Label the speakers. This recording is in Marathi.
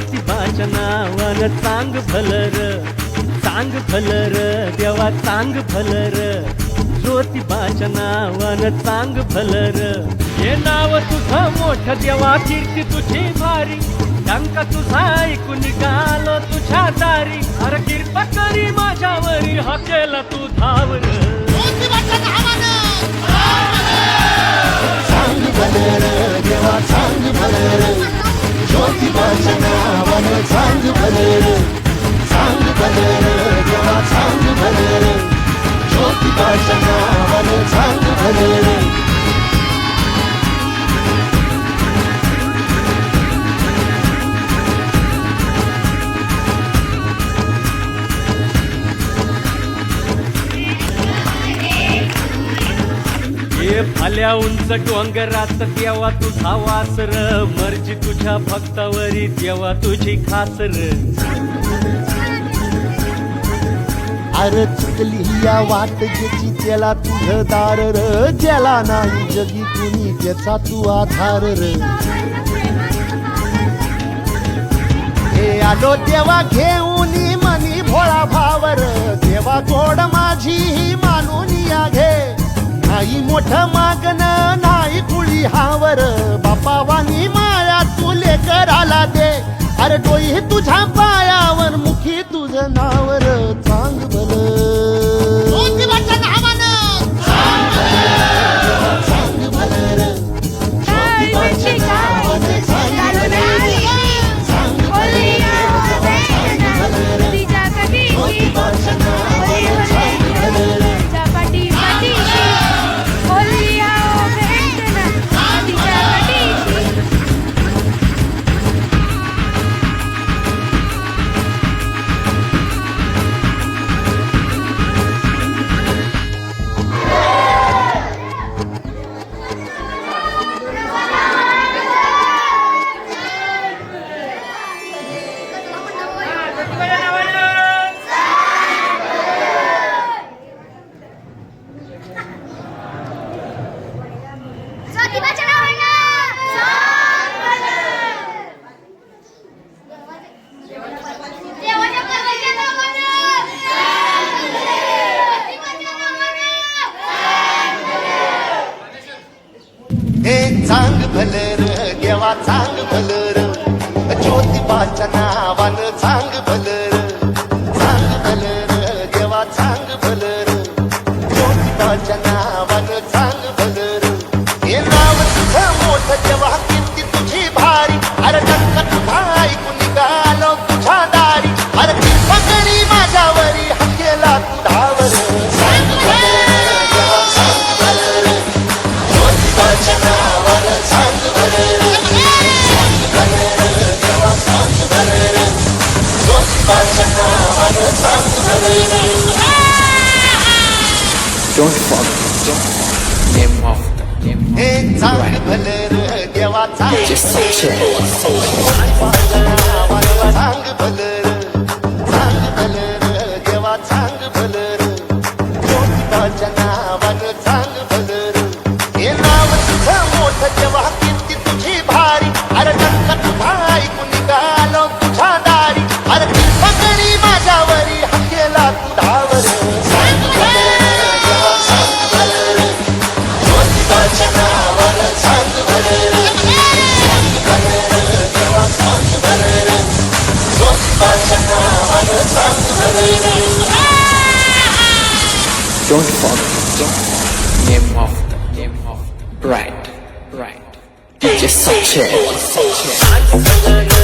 Speaker 1: ज्योतिबाच्या नावानं चांग भलर. चांग भलर देवा चांग भलर. ज्योतिबाच्या नावानं चांग भलर. हे नाव तुझं मोठं देवा कीर्ती तुझी भारी. टंका तुझा ऐकून निघालो तुझ्या दारी. अरे कृपा करी माझ्यावरी हा केला तू धावर.
Speaker 2: सांग भलर देवा सांग ज्योतिबाच्या
Speaker 1: हे फाल्या उंच डोंगरात देवा तुझा वासर मर्जी तुझ्या भक्तावरी देवा तुझी खासर.
Speaker 2: अरे चुकली या वाट ज्याची त्याला तुझं दार र. ज्याला नाही जगी कुणी त्याचा तू आधार र. हे आलो देवा घेऊन मनी भोळा भावर देवा गोड माझी ही मानून या घे. नाही मोठ मागण नाही कुळी हावर. बापा वाणी माया तू लेकराला दे. अरे डोई तुझ्या
Speaker 3: पाया
Speaker 2: हे चांग भलर देवा चांग भलर. ज्योतिबाच्या नावानं चांग भलर.
Speaker 4: don't
Speaker 2: fuck. Game off.
Speaker 4: Just
Speaker 2: chill.
Speaker 4: Don't forget, don't name of the name of the bride. Bride. DJ Sanchez.
Speaker 1: Sanchez.